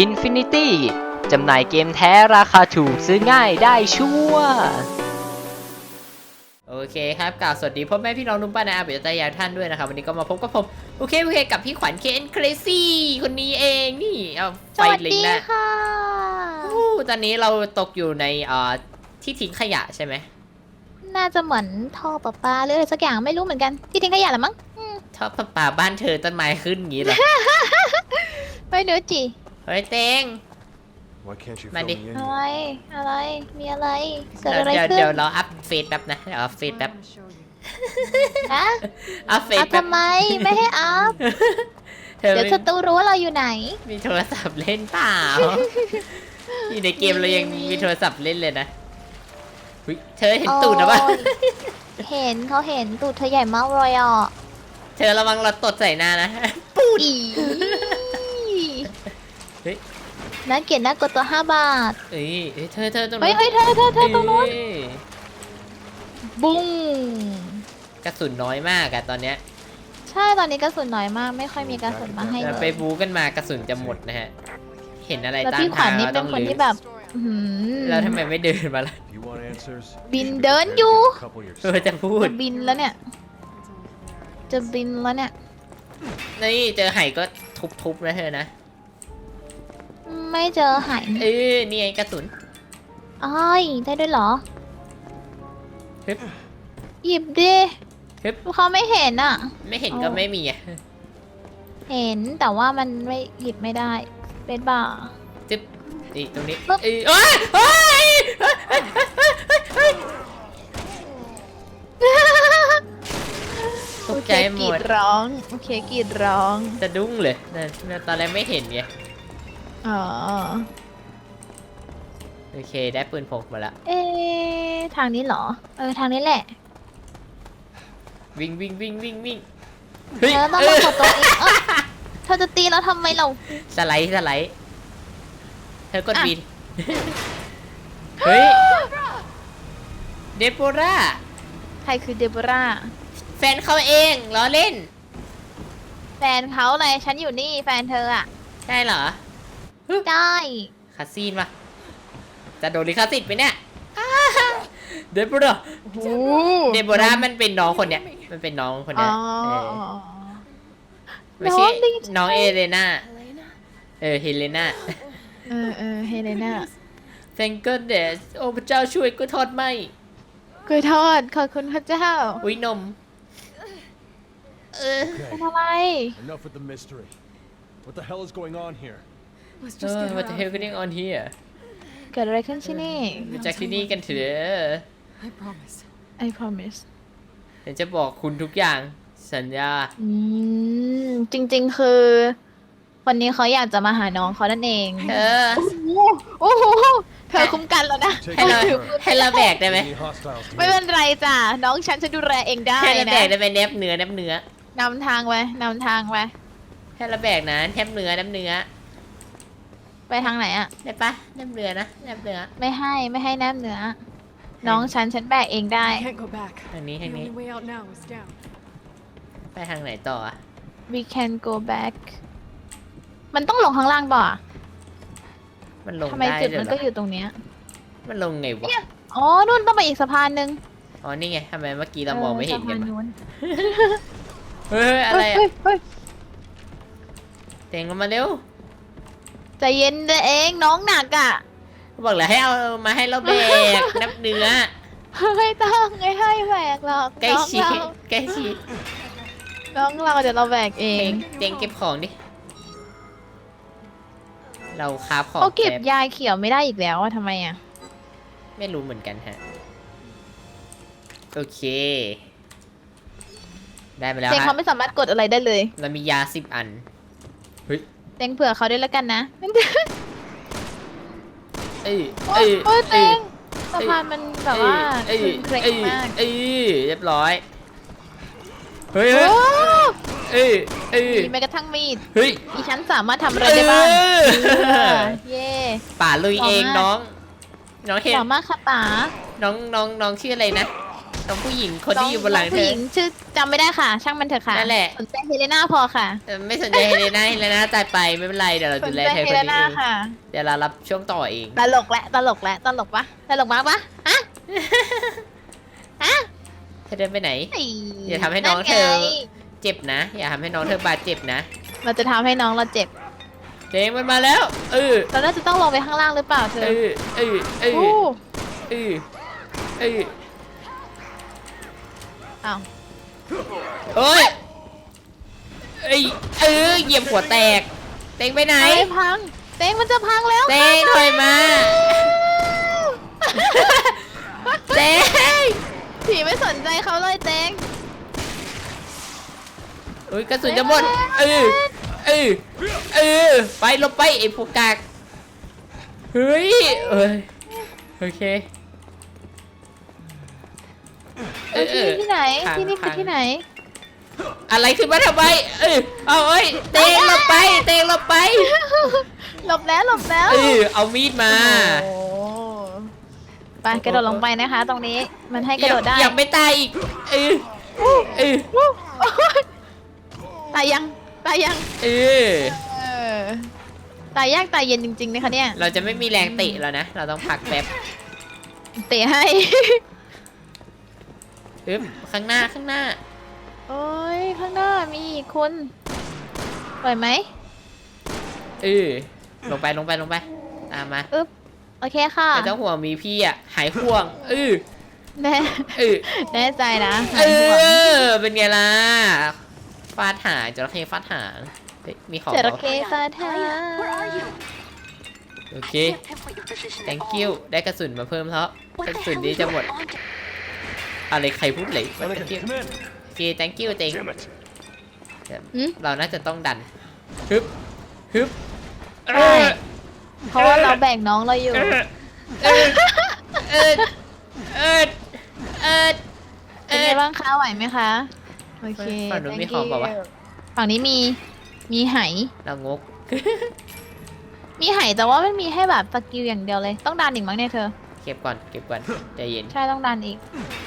Infinity จำหน่ายเกมแท้ราคาถูกซื้อง่ายได้ชัวร์โอเคครับกล่าวสวัสดีพ่อแม่พี่น้องนุ่มป้านาอาเบตายาท่านด้วยนะครับ วันนี้ก็มาพบกับผม โอเค โอเค กับพี่ขวัญเคนเครซี่คนนี้เองนี่ เอาสไฟวัสลิงดีก์นะค่ะอู้ตอนนี้เราตกอยู่ในเอ่อที่ทิ้งขยะใช่ไหมน่าจะเหมือนท่อประปาหรืออะไรสักอย่างไม่รู้เหมือนกันที่ทิ้งขยะเหรอมั้งอืมชอบปะป่าบ้านเธอต้นไม้ขึ้นอย่างนี้เหรอ ไม่รู้จิ เฮ้ยเตง Why can't you Mandy. fill me in อะไร here? อะไร มีอะไร เกิดเดี๋ยวอะไรเดี๋ยวขึ้นเดี๋ยวเราอัพเฟซแป๊บนะเดี๋ยวอัพเฟซแป๊บ นะอัพเฟซอัพแป๊บทำไม ไม่ให้อัพ เธอเดี๋ยวไม่ศัตรูรู้ว่าเราอยู่ไหน มีโทรศัพท์เล่นเปล่า อยู่ในเกมเรายังมี มีโทรศัพท์เล่นเลยนะอุ๊ยเธอเห็นตูดนะปะโอ้ย เห็นเขาเห็นตูดเธอใหญ่มากเลยอะเธอระวังเราตดใส่หน้านะ อีเฮ้ย น่าเกลียดน่ากลัวตัวห้าบาท เอ้ยเอ้ยเธอเธอตรงเฮ้ยนู้นเฮ้ยเธอเธอเธอตรงนู้น เอ้ยบุ้ง กระสุนน้อยมากอะตอนเนี้ยใช่ตอนนี้กระสุนน้อยมาก ไม่ค่อยมีกระสุนมาให้เลเรายไปบูกันมากระสุนจะหมดนะฮะ เห็นอะไรแล้วตามพี่ขวัทาญงนี่เราเป็ต้นองคนลื้ที่อแบบอื้อหือแล้วทำไมไม่เดินมาล่ะ If you want answers, Been get done, prepared to you. get a couple เออ yourself. จะพูด จะบินแล้วเนี่ย จะบินแล้วเนี่ย นี่เจอไห่ก็ทุบๆนะเธอนะ ไม่เจอหายเออนี่ไงกระสุนอ้ายได้ด้วยเหรอ ฮึบหยิบดิฮึบเขาไม่เห็นอะ ไม่เห็นเอาก็ไม่มีอะเห็นแต่ว่ามันไม่หยิบไม่ได้เป็นบ่า จึ๊บนี่ตรงนี้ปึ๊บ เอ้ยโอ้ยโอ้ยเฮ้ยตกใจหมโอเคกรีด ดร้อง โอเคกรีดร้อง จะดุ้งเลยนะตอนแรกไม่เห็นไง อ๋อ โอเค ได้ปืนพกมาละเอ๊ะทางนี้เหรอ เออ ทางนี้แหละ วิ่งวิ่งวิ่งวิ่งวิ่งเธอต้องมากดตัวเองเอ้าเธอจะตีแล้วทำไมเรา สไลด์สไลด์เธอกดอะ บีเฮ้ยเดโปราใครคือเดโบราแฟนเขาเองล้อเล่น แฟนเขาเลยฉันอยู่นี่แฟนเธออะใช่เหรอ ได้คาซีนปะจะโดนลิขสิทธิ์ไหมเนี่ยอ้าเดโบราโอ้เดโบรามันเป็นน้องคนเนี้ย มันเป็นน้องคนอ๋เนี้อยเออไม่ใช่น้องดีจังน้องเอเลนาเออเฮเลนาเออเออเฮเลน่า Thank goodness โอ้พระเจ้าช่วยกูทอดไหมกล้วยทอดขอบคุณพระเจ้า อุ้ยนม เออเป็น Okay, อะไร enough with the mystery. What the hell is going on here? เออ what the hell going on here เกิดอะไรขึ้นที่นี่ มาจากที่นี่กันเถอะ I promise. I promise เดี๋ยวจะบอกคุณทุกอย่าง สัญญา อืมจริงๆคือวันนี้เขาอยากจะมาหาน้องเขานั่นเองเออ โอ้โหเธอคุ้มกันแล้วนะ Take ให้เรา it over. ให้เราแบกได้ไหม Any hostiles to ไม่ me? เป็นไรจ้ะน้องฉันจะดูแลเองได้ให้เรานะแบกได้ไหมแนบเนื้อแนบเนื้อนำทางไปนำทางไปให้เราแบกนะแนบเนื้อแนบเนื้อ ไปทางไหนอะได้ปะแนบเนื้อนะแนบเนื้อไม่ให้ไม่ให้แนบเหนือน้องฉันฉันแบกเองได้ I can't go back. ทางนี้ The ทางนี้ only way out now is down. ไปทางไหนต่ออะ we can go back มันต้องลงข้างล่างเปล่าอะมันลงทำไมได้จุดเลยมันเหรก็ออยู่ตรงเนี้ย มันลงไงวะอ๋อนู่นต้องไปอีกสะพานหนึ่งอ๋อ นี่ไงทำไมเมื่อกี้เรามองไม่เห็นกันสะพาวะนู้นเฮ้ยอะไรอะเฮ้ยเฮ้ยเต็งลงมาเร็ว ใจเย็นเองน้องหนักอะ บอกเลยให้เอามาให้เราแบกนับเนื้อ ไม่ต้องไม่ให้แบกหรอกใกล้น้องชิดเราใกล้ชิดน้องเราเดี๋ยวเราแบกเอเต็งงเต็งเก็บของดิ เราคาบของเขาเก็บแป๊ยาเขียวไม่ได้อีกแล้วอะทำไมอะไม่รู้เหมือนกันฮะ โอเค ได้มาแล้วเจงฮะ เขาไม่สามารถกดอะไรได้เลย เรามียาสิบอัน เฮ้ย เจงเผื่อเขาด้วยแล้วกันนะเอ้ยโอ้เอ้ยยโอ้ยเจเอ้ยงสะพานมันแบบว่าเอ้ยเคร่งเอ้ยมากเอ้ยเรียบร้อย เฮ้ยโอ้เฮ้ยเอ้ยเอ้ยมีแม้กระทั่งมีด เฮ้ยอีฉันสามารถทำอะไรได้บ้างเออเออเย่ป่าลุยเองหล่อมากน้อง น้องเห็นสามารถค่ะป๋าน้องน้องน้องชื่ออะไรนะ น้องผู้หญิงคนที่อยู่บนหลังน้เธผู้อหญิงชื่อจำไม่ได้ค่ะ ช่างมันเถอะค่ะนั่นแหละ สนใจเฮเลน่าพอค่ะเออไม่สนใจเฮเลน่าเฮเลน่าตายไปไม่เป็นไรเดี๋ยวเราสดูนแลใจเธอเฮคนเลนี้น่าเองค่ะ เดี๋ยวเรารับช่วงต่อเองตลกแหละตลกแหละตลกปะตลกมากปะฮะฮะเธอเดินไปไหนไอ้อย่าทำให้น้องเธอไงเจ็บนะ อย่าทำให้น้องเธอบาดเจ็บนะเราจะทำให้น้องเราเจ็บ เจ๊งมันมาแล้วเออเราน่าจะต้องลงไปข้างล่างหรือเปล่าเธอเออเออเอออู้เออเออ อ้าวโอ้ยเอ้ยเออเหยียบหัวแตก เต็งไปไหน ไอ้พัง เต็งมันจะพังแล้วเต็งถอยมา เต็งผีไม่สนใจเขาเลยเต็งอุ้ยกระสุนจะหมดเออเออเออไปลบไปไอ้พวกกากเฮ้ยเอ้ยโอเค เอเอ้ยอเอที่อ นี่ที่ไหนทางที่นี่คือทางที่ไหน อะไรขึ้นมาทำไมเออเอาเอ้ยเตงลบไปเตงลบไปหลบแล้วหลบแล้วเออเอามีดมา โอ้ไปกระโดดลงไปนะคะ ตรงนี้ มันให้กระโดดได้ อยากไม่ตายอีกเออเออวู้โอ๊ยตายยังตายยังเออเออตายยากตายเย็นจริงๆนะคะเนี่ยเราจะไม่มีแรงเตะแล้วนะ เราต้องพักแป๊บเตะให้ อึ๊บข้างหน้าข้างหน้า โอ้ยข้างหน้ามีอีกคนปล่อยไหมเออลงไปลงไปลงไป ตามมาอึ๊บโอเคค่ะไม่ต้องห่วงมีพี่อะ หายห่วงเออแน่เออแน่ใจนะเออเป็นไงล่ะฟาดหางจระเข้ฟาดหางเฮ้ยมีของจเหรระอเข้ฟาทาโอเค thank you ได้กระสุนมาเพิ่มแล้วกระสุนนี้จะหมด อะไรใครพูดเลย Anakin, thank you come in. โอเค thank you เต็ง Damn it. อืม เราน่าจะต้องดันฮึบฮึบใช่เพราะว่าเราแบ่งน้องเราอยู่ เออเออเออเออเอเป็นอไงบ้างคะไหวไหมคะ โอเคฝั่งนู้น thank มีของเปล่าวะ you ฝั่งนี้มี มีไห เรางก มีไหแต่ว่ามันมีให้แบบสกิลอย่างเดียวเลย ต้องดันอีกมั้งเนี่ยเธอ เก็บก่อนเก็บก่อนใจเย็น ใช่ต้องดันอีก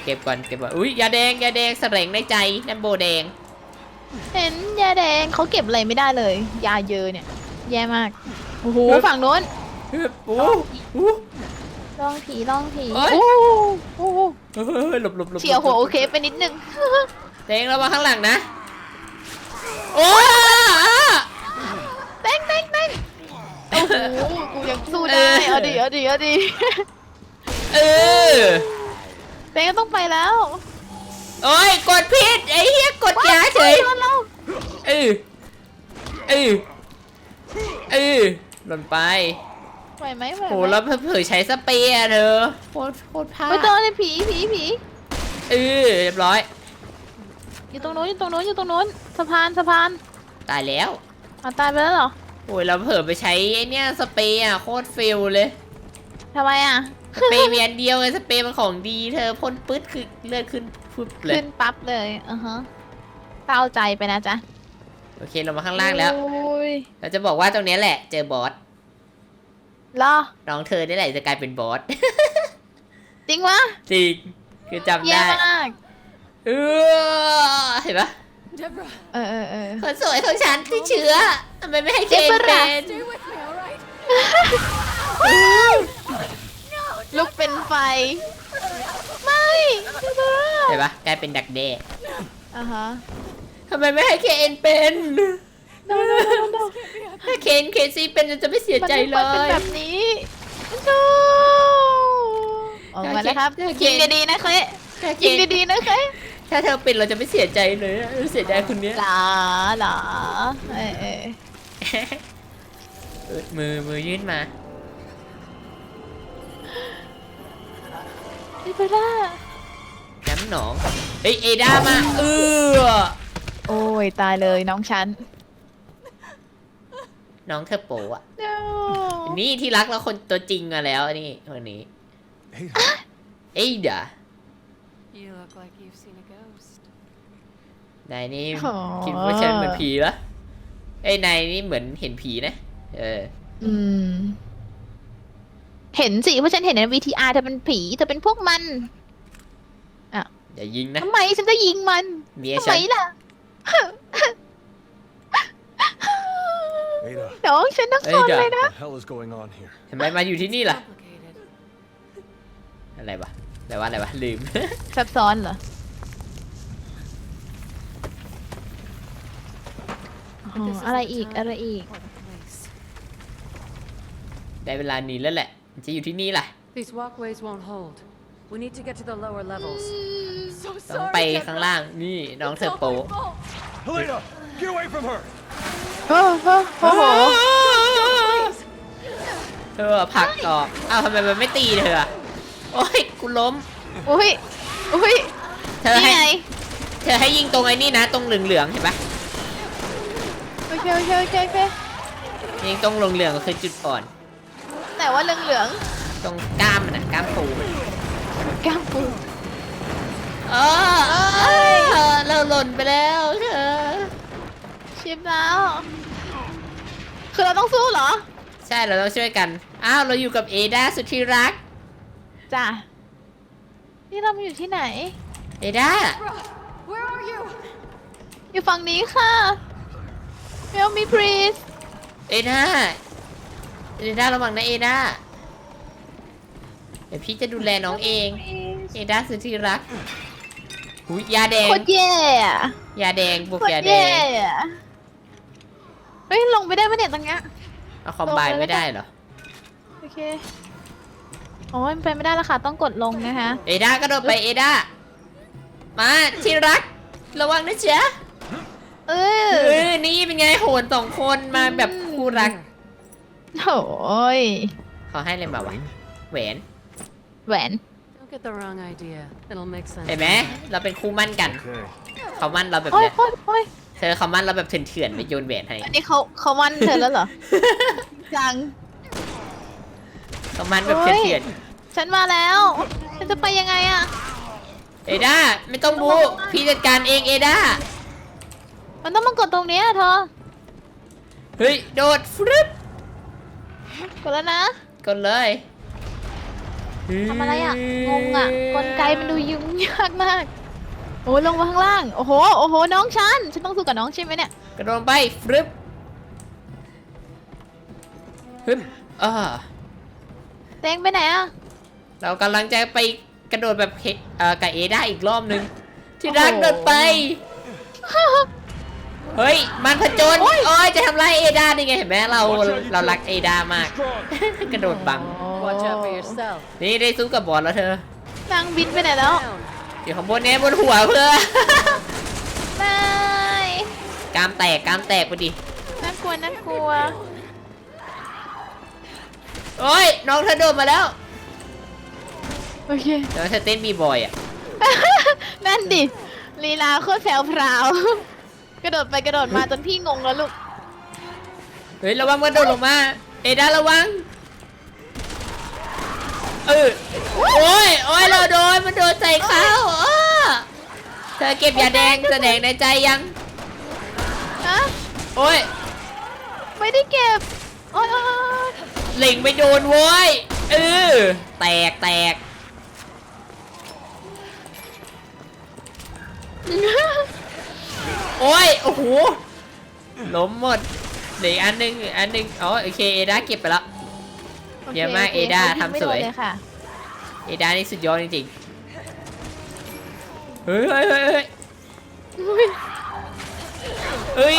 เก็บก่อนเก็บก่อนอุ้ยยาแดงยาแดงแสลงในใจนั่นโบแดง เห็นยาแดงเขาเก็บอะไรไม่ได้เลย ยาเยอะเนี่ย แย่มากโอ้โหฝั่งโน้นฮึบอู้อู้ลองผีลองผีโอ๊ยโอ้โหโอ้โหเออหลบหลบหลบเฉียวหัวโอเคไปนิดนึง แดงระวังข้างหลังนะโอ้เต้งเต้งเต้งโอ้โหกูยังสู้ได้ เอาดิเอาดิเอาดิ เออเต้งก็ต้องไปแล้วโอ้ยกดผิดไอ้เหี้ยกดยาเฉยโดนเราเออเออเออหล่นไปไหวไหมไหวโหไหมแล้วเผยใช้สเปรย์อะเธอโคตรโคตรพลาดไม่ต้องเลยผีผีผีเออเรียบร้อยอยู่ตรงโน้นอยู่ตรงโน้นอยู่ตรงโน้นสะพานสะพานตายแล้วอะตายไปแล้วเหรอโอ้ยเราเผลอไปใช้ไอ้เนี่ยสเปรย์อะโคตรเฟลเลยทำไมอะ สเปรย์มีอันเดียวไงสเปรย์มันของดีเธอพ่นปึ๊ดคือเลือดขึ้นปึ๊บเลยขึ้นปั๊บเลยอือฮะเศร้าใจไปนะจ๊ะโอเคเรามาข้างล่างแล้วโอ้ยเราจะบอกว่าตรงเนี้ยแหละ เจอบอสเหรอน้องเธอนี่แหละจะกลายเป็นบอส จริงวะจริงคือจำแย่ได้ มากเออเห็นปะ Deborah, เออเออเออ คนสวยของฉันที่เชื้อทำไมไม่ให้เคนเจ็บปะเป็ล่ะ น stay with me, all right? ลุกเป็นไฟ ไม่พี่เบอร์เห็นปะกลายเป็นดักแด้อะฮะทำไมไม่ให้เคนเป็นโนโนโนโนถ้าเคนเคซี่เป็นจะไม่เสียใจเลมันเป็นย แบบนี้โนออกมาแล้วครับโอเค ยิงดีๆนะเคยถ้าเคยิงนดีๆนะเคยถ้าเธอเป็นเราจะไม่เสียใจเลยอะเสียใจคนเนี้ยหรอหรอเออเออเออมือมือยื่นมา พี่เบอร์น้ำหนองเอ้ยเอด้ามาเออโอ้ยตายเลยน้องฉันน้องเธอโปอะ No นี่ที่รักแล้วคนตัวจริงมาแล้วนี่คนนี้ Hey, เอ้ยเดา You look like you've seen a ghost. นายนี่อ๋อคิดว่าฉันเป็นผีเหรอไอ้ยนายนี่เหมือนเห็นผีนะ เออ อืม เห็นสิเพราะฉันเห็นใน VTR เธอเป็นผีเธอเป็นพวกมันอย่ายิงนะทำไมฉันจะยิงมันเมียทำฉัไมนล่ะ Ada, น้องฉันต้องสอนเลย what นะ the hell is going on here? ทำไมมาอยู่ที่นี่ล่ะ Complicated. อะไรวะอะไรวะอะไรวะลืม ซับซ้อนเหรออ๋อ This is อะไร the อีก time อะไรอีก or the place. ได้เวลาหนีแล้วแหละมัน จะอยู่ที่นี่ล่ะ These walkways won't hold. We need to get to the lower levels. So ต้อง sorry. ไป Deborah. ข้างล่างนี่น้องเธอ It's โป all my fault. Helena, get away from her! โอ้โหโอ้โหเธอผลักออกอ้าวทำไมมันไม่ตีเธออะโอ้ยกูล้ม อุ้ย อุ้ยเธอนี่ให้ไงเธอให้ยิงตรงไอ้นี่นะ ตรงเหลืองๆเห็นปะโอเคโอเคโอเคโอเคยิงตรงเหลืองๆก็คือจุดอ่อน แต่ว่าเหลืองเหลืองตรงกล้ามมันนะกล้ามปูมันๆกล้ามปูเออเออเราหล่นไปแล้วเธอชิปแล้ว คือเราต้องสู้เหรอ ใช่เราต้องช่วยกัน อ้าว เราอยู่กับเอดาสุดที่รัก จ้ะ นี่เรามาอยู่ที่ไหน เอดา Deborah, where are you? อยู่ฝั่งนี้ค่ะ Help me please เอดา เอดาระวังนะเอดาเดี๋ยวพี่จะดูแลน้องเอง เอดาสุดที่รักหุยยาแดงโคตรแย่อะยาแดงบวกโคตยารแดแย่งอะเฮ้ยลงไปได้ไหมเนี่ยตรงเนี้ย เอาคอมไบน์ไม่ได้เหรอ โอเค โอ้ยมันไปไม่ได้แล้วค่ะ ต้องกดลงนะคะ เอดากระโดดไปเอดามาที่รัก ระวังนะจ๊ะเอเอออนี่เป็นไงโหนสองคนมาแบบคู่รัก โอ้ยเขาให้อะไรมาวะแหวนแหวน Don't get the wrong idea. It'll make sense. เห็นไหมเราเป็นคู่มั่นกัน Okay. เขามั่นเราแบบโอ้ยเนี้ยโอ้ยโอ้ยเธอเขามั่นเราแบบเถื่อนๆไปโยนแหวนให้อันนี้เขาเขามั่นเธอแล้วเหรอ จัง เขามั่นแบบโอ้ยเถื่อนฉันมาแล้ว ฉันจะไปยังไงอะๆเอดาไม่ต้องบูพี่จัดการเองเอดามันต้องมากดตรงเนี้ยเธอ เฮ้ยโดดฟรึบ กดแล้วนะ กดเลยทำอะไรอะ งงอะ กลไกมันดูยุ่งยากมาก โอ้ยลงมาข้างล่าง โอ้โห โอ้โห น้องฉัน ฉันต้องสู้กับน้องใช่ไหมเนี่ย กระโดดไปฟรึบฮึมอ่าเตงไปไหนอะ เรากำลังจะไปกระโดดแบบเฮเอ่อกับเอดาอีกรอบนึง ที่รักโอ้โห โดดไป เฮ้ย มันผจญโอ้ยจะทำร้ายเอดาได้ไงเห็นไหมเรา Watch out, you เรารัก two. เอดามาก Strong. กระโดดบัง Watch out for yourself. นี่ได้สู้กับบอลแล้วเธอนางบินไปไหนแล้ว Down. อยู่ข้างบนเนี้ยบนหัวเพื่อไม่กรามแตกกรามแตกไปดิน่ากลัวน่ากลัวโอ้ยน้องเธอโดดมาแล้วโอเคน้องเธอเต้นบีบอยอะนั่นดิลีลาโคตรแผ่วพราว กระโดดไปกระโดดมาจนพี่งงแล้วลูก เฮ้ยระวังมันโดดลงมา เอดาระวัง เออโอ้ยโอ้ยเราโดนมันโดนใส่เขาอ้อเธอเก็บยาแดงแสดงในใจยัง ฮะ โอ้ยไม่ได้เก็บโอ๊ยโอ๊ยโอ๊ยเหล่งไปโดนโว้ยเออแตกแตก โอ้ย โอ้โหล้มหมดเหลืออกอันหนึงอีกอันหนึงอ๋อโอเคเอดาเก็บไปแล้วโอคเยี่ยมมากโคเอดาขยิงไม่ทำสวยโดนเลยค่ะเอดานี่สุดยอดจริงๆ เฮ้ยเฮ้ยเฮ้ยเฮ้ยอุ๊ยเฮ้ย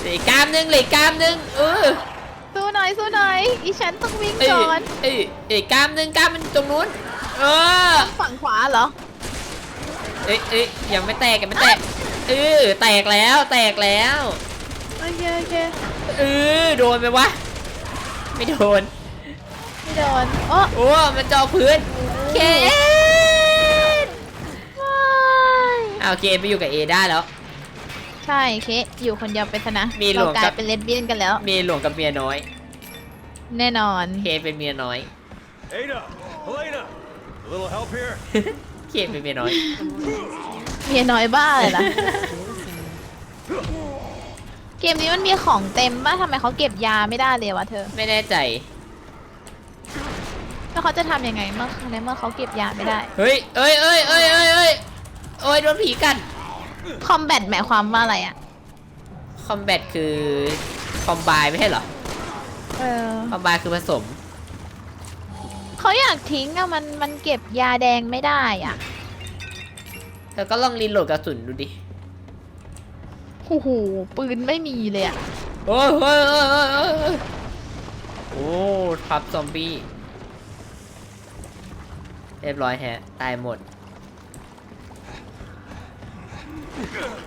เหลืออกกล้ามหนึงเหลืออกกล้ามหนึงเออสู้หน่อยสู้หน่อยอีฉันต้องวิ่งเอ้ยก่อนเอ้ยเอ้ยกล้ามหนึงกล้ามมันตรงนู้น เออ ฝั่งขวาเหรอ เอ้ยเอ้ยยังไม่แตกยังไม่แตกเออแตกแล้วแตกแล้วโอเคโอเคเออโดนไหมวะไม่โดนไม่โดนโอ้โอ้มันจอพื้นเคไม่เอาเคไปอยู่กับเอได้แล้ว ใช่เคอยู่คนเดียวไปซะนะมีหลเราวงกลากัยบ เป็นเลสเบี้ยนกันแล้ว เมียหลวงกับเมียน้อยแน่นอน เคเป็นเมียน้อย Ada, Helena, a little help here? เคเป็นเมียน้อย เมียน้อยบ้าเลยล่ะเกมนี้มันมีของเต็มป่ะทำไมเขาเก็บยาไม่ได้เลยวะเธอ ไม่แน่ใจเแล้วเขาจะทำยังไงเมื่อในเมื่อเขาเก็บยาไม่ได้ เฮ้ยเอ้ยเอ้ยเอ้ยเอ้ยเอ้ยโอ้ยโดนผีกัด คอมแบทหมายความว่าอะไรอะคอมแบทคือคอมบายไม่ใช่เหรอ เออ คอมบายคือผสม เขาอยากทิ้งอะมันมันเก็บยาแดงไม่ได้อะเธอก็ลองรีโหลดกระสุนดูดิ โอ้โหปืนไม่มีเลยอะโอ้ยเฮ้ยเฮ้ยเฮ้ยเฮ้ยเฮ้ยโอ้ทับซอมบี้ เรียบร้อยแฮะ ตายหมด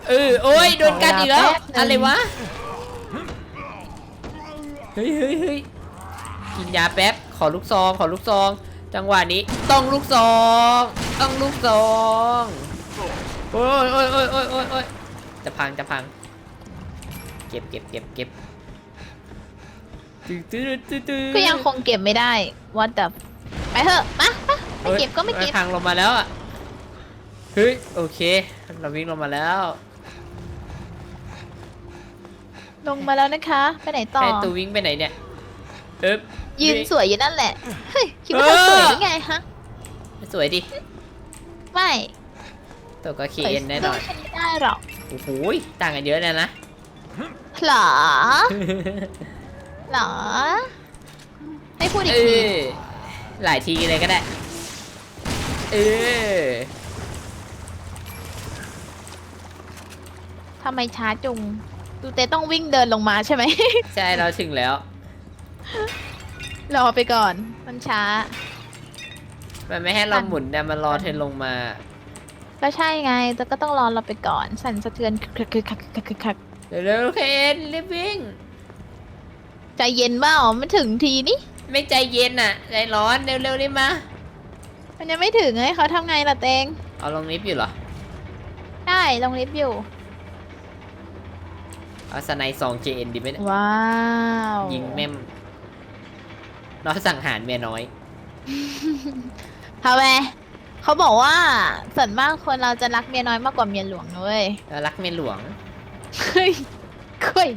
เออโอ้ยโดนกัดอีกแล้ว อะไรวะ เฮ้ยเฮ้ยเฮ้ยกินยาแป๊บ ขอลูกซอง ขอลูกซอง จังหวะนี้ต้องลูกซอง ต้องลูกซองโอ้ยโอ้ยโอ้ยโอ้ยโอ้ยโอ้ยจะพังจะพัง เก็บเก็บเก็บเก็บตึ๊ดตึ๊ดตึ๊ดตึ๊ดก็ยังคงเก็บไม่ได้วัดแต่ไปเถอะมามาไม่เก็บก็ไม่อ้ยเก็บทางลงมาแล้วอะเฮ้ยโอเค เราวิ่งลงมาแล้ว ลงมาแล้วนะคะ ไปไหนต่อให้ตูวิ่งไปไหนเนี่ยเอ๊บ ยืนวิ่งสวยอยู่นั่นแหละ เฮ้ย คิดว่าเธอเออสวยหรือไงฮะ สวยดิไม่ตัวก็เคสวยเอ็นแน่นอนสู้ฉันไม่ได้หรอก โอ้โหยต่างกันเยอะเลยนะหรอหรอให้พูดอีกเอทีอหลายทีเลยก็ได้ เออทำไมช้าจุง ดูเต้ต้องวิ่งเดินลงมาใช่ไหม ใช่ เราถึงแล้ว รอไปก่อน มันช้า มันไม่ให้เราหมุนนะมันรอเธอลงมา ก็ใช่ไง แต่ก็ต้องรอเราไปก่อน สั่นสะเทือนคึกคึกคึกคึกคึกคึกคึกเร็วๆเคเอ็นรีบวิ่ง ใจเย็นเปล่าไม่ถึงทีนี่ไม่ใจเย็นอะ ใจร้อนเร็วๆรีบมา มันยังไม่ถึงไงเขาทำไงล่ะเตงเอาลงลิฟต์อยู่เหรอได้ลงลิฟต์อยู่ เอาสไนซองเจนดีไหมเนี่ยว้าว ยิงแม่ม เราสั่งหารเมียน้อย ทำไมเขาบอกว่าส่วนมากคนเราจะรักเมียน้อยมากกว่าเมียหลวงนะเว้ยแล้วรักเมียหลวง เฮ้ยเฮ้ย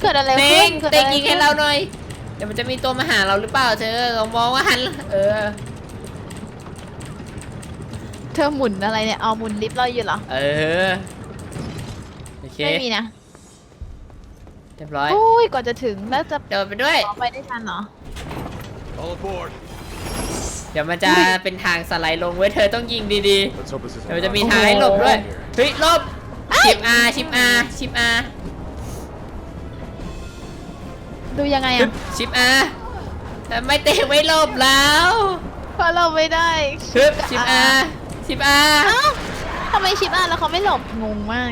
เกิดอะไรเต็ขึ้งนกิดเต็งอะไรยิงให้เราหน่อยเดี๋ยวมันจะมีตัวมาหาเราหรือเปล่าเธอลองมองว่าหัน เออ เธอหมุนอะไรเนี่ย เอาหมุนลิฟต์เราอยู่เหรอ เออ โอเค ไม่มีนะ เรียบร้อยโอ้ยกว่าจะถึงแล้วจะเดินไปด้วย ออกไปได้ทันเหรอ All aboard. เดี๋ยวมันจะเป็นทางสไลด์ลงเว้ย เธอต้องยิงดี Let's hope this ๆ isn't เดี๋ยวมันจะมี loud. ทางให้หลบด้วย เฮ้ยหลบ ชิปอาชิปอาชิปอาดูยังไงฮึอะบชิปอาแต่ไม่เตะไม่หลบแล้ว เพราะเราไม่ได้ ฮึบชิปอา ชิปอาเอ้าทำไมชิปอะแล้วเขาไม่หลบงงมาก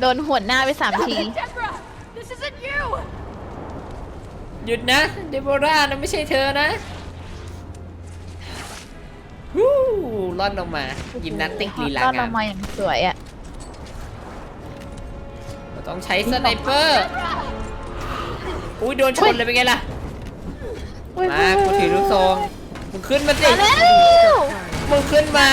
โดนหวดหน้าไปสามที Deborah! This isn't you! หยุดนะ เดโบรานะไม่ใช่เธอนะฮู้ล่อนลงมา ยิมนาสติกลีลาตอนงาเรามมาอย่างสวยอะเราต้องใช้สไนเปอร์ อุ้ยโดนชนเลยเป็นไงล่ะ มากูถือลูกซองมึงขึ้นมาสิ มาแล้ว มึงขึ้นมา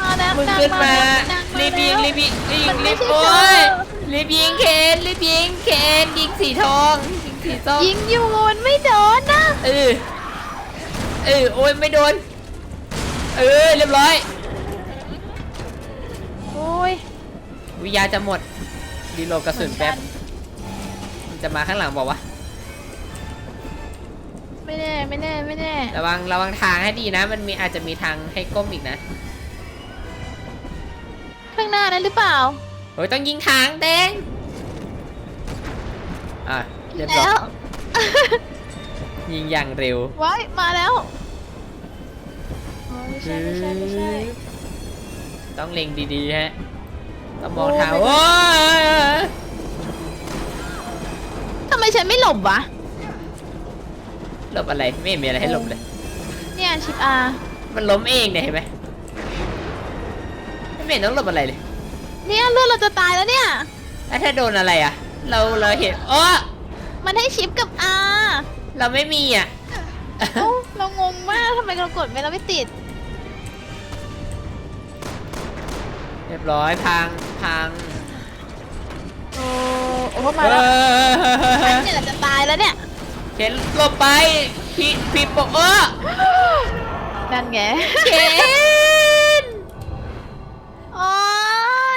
มาแล้วมึงขึ้นมานางรีบยิงรีบยิงรีบยิมังนไม่รีบใช่โอ้เธยอรีบยิงเคนรีบยิงเคนยิงสีทองยิงสีส้มยิงอยู่มันไม่โดนนะเออเออโอ้ยไม่โดน เออเรียบร้อยโอ้ยวิยาจะหมดรีโหลดกระสุนแป๊บมันจะมาข้างหลังบอกว่า ไม่แน่ไม่แน่ไม่แน่ ระวังระวังทางให้ดีนะ มันมีอาจจะมีทางให้ก้มอีกนะข้างหน้านั้นหรือเปล่าโอ้ยต้องยิงทางแดงอะเรียบร้อแล้ยวยิงอย่างเร็วไว้มาแล้วอ๋อไม่ใช่ไม่ใช่ไม่ใช่ต้องเล็งดีๆฮะต้องมองโอ้ทางไม่ได้โอ้ยทำไมฉันไม่หลบวะ หลบอะไรไม่เห็นมีอะไรให้หลบเลย เนี่ยชิปอามันล้มเองเนี่ยเห็นไหมไม่เห็นต้องหลบอะไรเลยเนี่ยเลือดเราจะตายแล้วเนี่ยแล้วถ้าโดนอะไรอะ เราเราเห็นโอ้มันให้ชิปกับอาเราไม่มีอะเอ้าเรางงมากทำไมเรากดไม่เราไม่ติดเเรียบร้อยพังพังโอ้โอ้มาเอแล้วอฉันเนี่ยจะตายแล้วเนี่ยเข็ นหลบไป พี่พี่ปกเออนั่นไงเข็นโอ้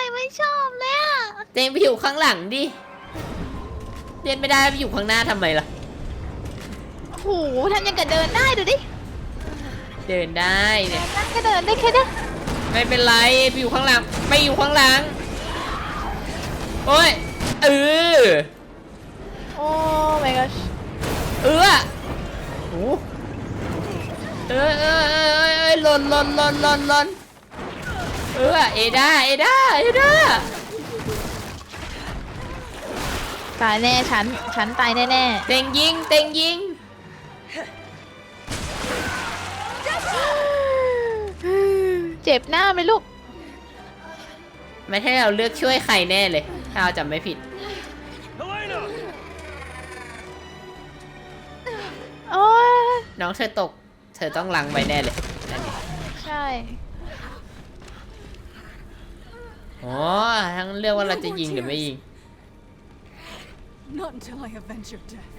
ยไม่ชอบเลยอะเจงไปอยู่ข้างหลังดิเล่นไม่ได้ไปอยู่ข้างหน้าทำไมล่ะ โอ้โหท่านยังกะเดินได้ดูดิเดินได้เนี่ยท่านก็เดินได้แค่เนี้ยไม่เป็นไรไปอยู่ข้างหลังไปอยู่ข้างหลัง โอ้ยเออ โอ้ my gosh เออโอ้เออเออเออเออเออหล่นหล่นหล่นหล่นหล่นเออเอด้าเอด้าเอด้าตายแน่ฉัน ฉันตายแน่เต็งยิงเต็งยิงๆ เจ็บหน้าไหมลูก ไม่ให้เราเลือกช่วยใครแน่เลยถ้าเราจำไม่ผิด น้องเธอตก เธอต้องลังไว้แน่เลยนั่นไงใช่ อ๋อทั้งเลือกว่าเราจะยิงหรือไม่ยิง Not until I avenge your death.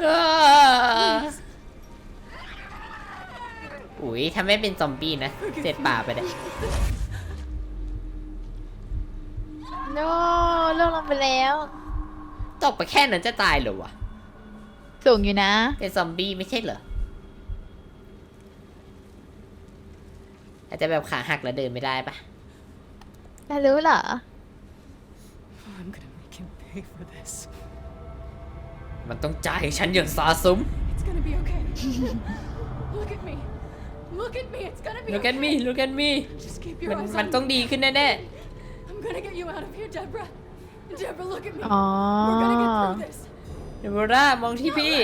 เอออุ้ยถ้าไม่เป็นซอมบี้นะ เสร็จป่าไปเลยโน้เรื่องลงไปแล้ว ตกไปแค่นั้นจะตายเหรอวะสูงอยู่นะ เป็นซอมบี้ไม่ใช่เหรอ อาจจะแบบขาหักแล้วเดินไม่ได้ปะแต่รู้เหรอ I'm gonna make him pay for this. มันต้องจ่ายให้ฉันอย่างซาซุ้ม It's gonna be okay. Look at me. Look at me. It's gonna be look at okay. me look at me Just keep มั your น eyes มัน on ต้อง me. ดีขึ้นแน่ I'm gonna get you out of here, Deborah. Deborah, look at me. อ๋อ We're gonna get through this. ๆเดโบรามองที่พี่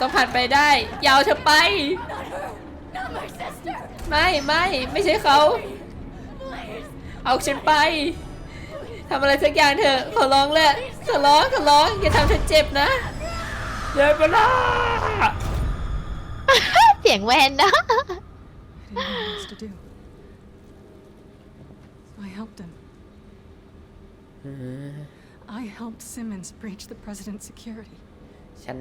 ต้องผ่านไปได้อยาวเธอไป Not her. Not my sister. ไม่ไม่ไม่ใช่เขา Please. เอาฉันไปทำอะไรสักอย่างเถอะขอร้องเลยขอร้องขอร้องอย่าทำฉันเจ็บนะเดโบราเสียงแวนนะ I didn't know what else to do. I helped him. I helped Simmons breach the president's security. ฉัน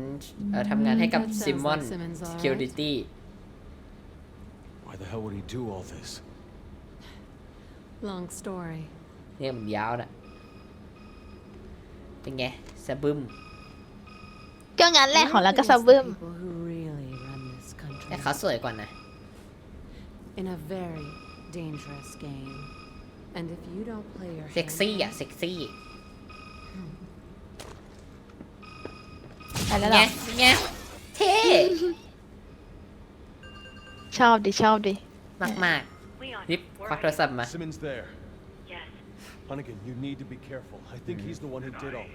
เอ่อทำงานให้กับ That sounds ซิมมอน like Simmons, all right. Security Why the hell would he do all this? Long story. เนี่ยมันยาวนะเป็นไงสะบึม ก็งั้นแหละของเราก็สะบึ้ม People who really run this แต่ country เขาสวยกว่านะ in a very dangerous game. And if you don't play your เซ็กซี่ hand อ่ะ เซ็กซี่ ไปแล้วเหร ไง อ ไงเท่ ชอบดิ ชอบดิ มากมากๆนิบควักโทรศัพท์มา Simmons there. Yes. Hunnigan, you need to be careful. I think he's the one who did all.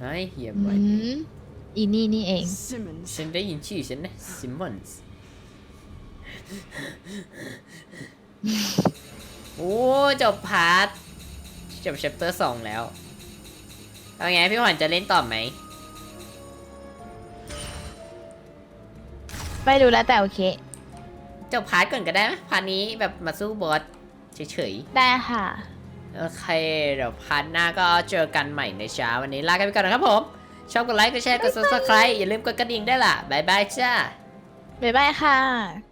เฮ้ยเฮีย อื ไว้ ม อีนี่นี่เอง Simmons. ฉันได้ยินชื่อฉันนะซิมมอนส์ โอ้จบพาร์ทจบ chapter สองแล้วเอาไงพี่หวานจะเล่นต่อไหม ไม่รู้แล้วแต่โอเค จบพาร์ทก่อนก็ได้ไหมพาร์ทนี้แบบมาสู้บอสเฉยได้ค่ะ ๆ โอเค เดี๋ยวพาร์ทหน้าก็เจอกันใหม่ในเช้าวันนี้ลากันไปก่อนนะครับผม ชอบกดไลค์ กดแชร์ กด subscribe อย่าลืมกดกระดิ่งได้วยล่ะบายบายจ้า บ๊ายบายค่ะ